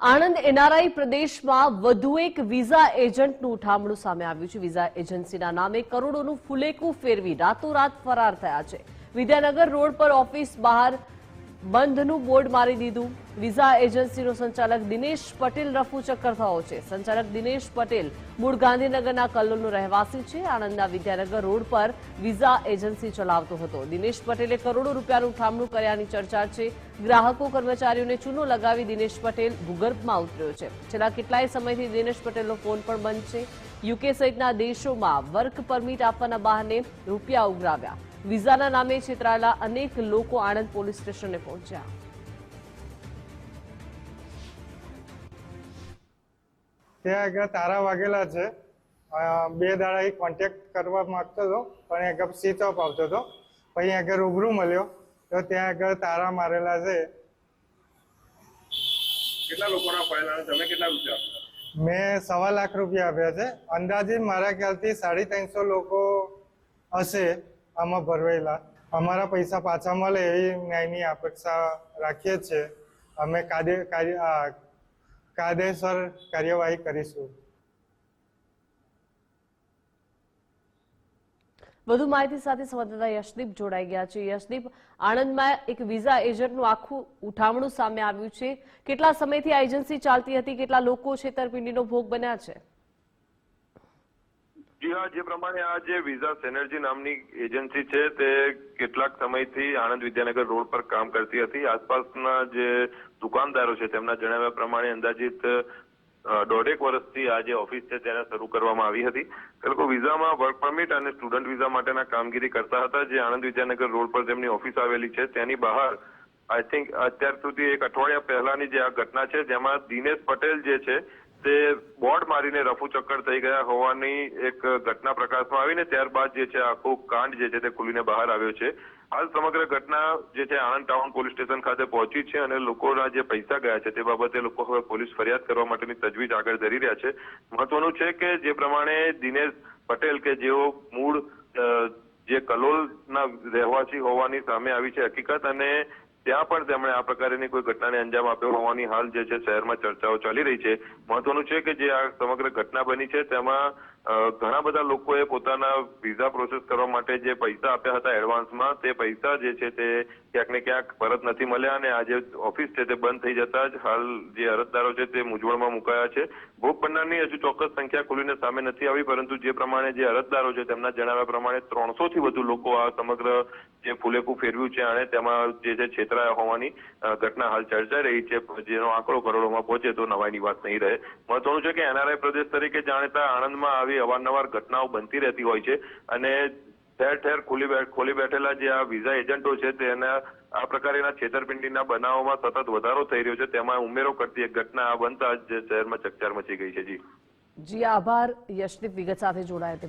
Anand NRI પ્રદેશમાં વધુ એક વિઝા એજન્ટનું ઉઠામણું સામે આવ્યું છે. વિઝા એજન્સીના નામે કરોડોનું ફુલેકું ફેરવી રાતોરાત ફરાર થયા છે. વિદ્યાનગર રોડ પર ઓફિસ બહાર બંધનું બોર્ડ મારી દીધું. વિઝા એજન્સીનો સંચાલક દિનેશ પટેલ રફુ ચક્કર થયો છે. સંચાલક દિનેશ પટેલ મૂળ ગાંધીનગરના કલ્લોલનો રહેવાસી છે. આણંદના વિદ્યાનગર રોડ પર વિઝા એજન્સી ચલાવતો હતો. દિનેશ પટેલે કરોડો રૂપિયાનું ઠામણું કર્યાની ચર્ચા છે. ગ્રાહકો કર્મચારીઓને ચૂનો લગાવી દિનેશ પટેલ ભૂગર્ભમાં ઉતર્યો છે. છેલ્લા કેટલાય સમયથી દિનેશ પટેલનો ફોન પણ બંધ છે. યુકે સહિતના દેશોમાં વર્ક પરમિટ આપવાના બહાને રૂપિયા ઉઘરાવ્યા. વિઝાના નામે છેતરાયેલા અનેક લોકો આણંદ પોલીસ સ્ટેશને પહોંચ્યા. ત્યાં આગળ તારા વાગેલા છે. બે દાડા એ કોન્ટેક્ટ કરવા માંગતો હતો પણ એ આગળ સ્વિચ ઓફ આવતો હતો. પછી આગળ રૂબરૂ મળ્યો. તો ત્યાં આગળ તારા મારેલા છે. કેટલા લોકોના ફાયદા તમે કેટલા રૂપિયા મેં સવા લાખ રૂપિયા આપ્યા છે. અંદાજે મારા ખ્યાલથી સાડી ત્રણસો લોકો હશે. આમાં ભરવેલા. અમારા પૈસા પાછા મળે એવી ન્યાયની અપેક્ષા રાખીએ છીએ. અમે કાયદે કાયદેસર કાર્યવાહી કરીશું. વધુ માહિતી સાથે સંવાદદાતા યશદીપ જોડાઈ ગયા છે. યશદીપ, આણંદમાં એક વિઝા એજન્ટનું આખું ઉઠામણું સામે આવ્યું છે. કેટલા સમયથી આ એજન્સી ચાલતી હતી? કેટલા લોકો છેતરપિંડીનો ભોગ બન્યા છે? જી હા, જે પ્રમાણે આ જે વિઝા સેનર્જી નામની એજન્સી છે, તે કેટલાક સમયથી આણંદ વિદ્યાનગર રોડ પર કામ કરતી હતી. આસપાસના જે દુકાનદારો છે, તેમના જણાવ્યા પ્રમાણે અંદાજિત દોઢેક વર્ષથી આ જે ઓફિસ છે, તેને શરૂ કરવામાં આવી હતી. તે લોકો વિઝામાં વર્ક પરમિટ અને સ્ટુડન્ટ વિઝા માટેના કામગીરી કરતા હતા. જે આણંદ વિદ્યાનગર રોડ પર તેમની ઓફિસ આવેલી છે, તેની બહાર આઈ થિંક અત્યાર સુધી એક અઠવાડિયા પહેલાની જે આ ઘટના છે, જેમાં દિનેશ પટેલ જે છે તે બોર્ડ મારીને રફુ ચક્કર થઈ ગયા હોવાની એક ઘટના પ્રકાશમાં આવીને ત્યારબાદ જે છે આખો કાંડ જે છે તે ખુલીને બહાર આવ્યો છે. હાલ સમગ્ર ઘટના જે છે આણંદ ટાઉન પોલીસ સ્ટેશન ખાતે પહોંચી છે અને લોકોના જે પૈસા ગયા છે તે બાબતે લોકો હવે પોલીસ ફરિયાદ કરવા માટેની તજવીજ આગળ ધરી રહ્યા છે. મહત્વનું છે કે જે પ્રમાણે દિનેશ પટેલ કે જેઓ મૂળ જે કલોલના રહેવાસી હોવાની સામે આવી છે હકીકત અને ત્યાં પણ તેમણે આ પ્રકારની કોઈ ઘટનાને અંજામ આપ્યો હોવાની હાલ જે છે શહેરમાં ચર્ચાઓ ચાલી રહી છે. મહત્વનું છે કે જે આ સમગ્ર ઘટના બની છે તેમાં ઘણા બધા લોકોએ પોતાના વિઝા પ્રોસેસ કરવા માટે જે પૈસા આપ્યા હતા એડવાન્સમાં તે પૈસા જે છે તે ક્યાંક ને ક્યાંક પરત નથી મળ્યા અને આ જે ઓફિસ છે તે બંધ થઈ જતા જ હાલ જે અરજદારો છે તે મૂંઝવણમાં મુકાયા છે. ભોગ બનનારની હજુ ચોક્કસ સંખ્યા ખુલીને સામે નથી આવી, પરંતુ જે પ્રમાણે જે અરજદારો છે તેમના જણાવ્યા પ્રમાણે ત્રણસો થી વધુ લોકો આ સમગ્ર જે ફુલેકું ફેરવ્યું છે અને તેમાં જે છે છેતરાયા હોવાની ઘટના હાલ ચર્ચાઈ રહી છે. જેનો આંકડો કરોડોમાં પહોંચે તો નવાઈની વાત નહીં રહે. મહત્વનું છે કે એનઆરઆઈ પ્રદેશ તરીકે જાણીતા આણંદમાં આવી અવારનવાર ઘટનાઓ બનતી રહેતી હોય છે અને ઠેર ઠેર ખુલી ખોલી બેઠેલા જે આ વિઝા એજન્ટો છે તેના આ પ્રકારના છેતરપિંડીના બનાવોમાં સતત વધારો થઈ રહ્યો છે. તેમાં ઉમેરો કરતી એક ઘટના આ બનતા જ શહેરમાં ચકચાર મચી ગઈ છે. જી. જી, આભાર. યશદીપ વિગત સાથે જોડાયા તે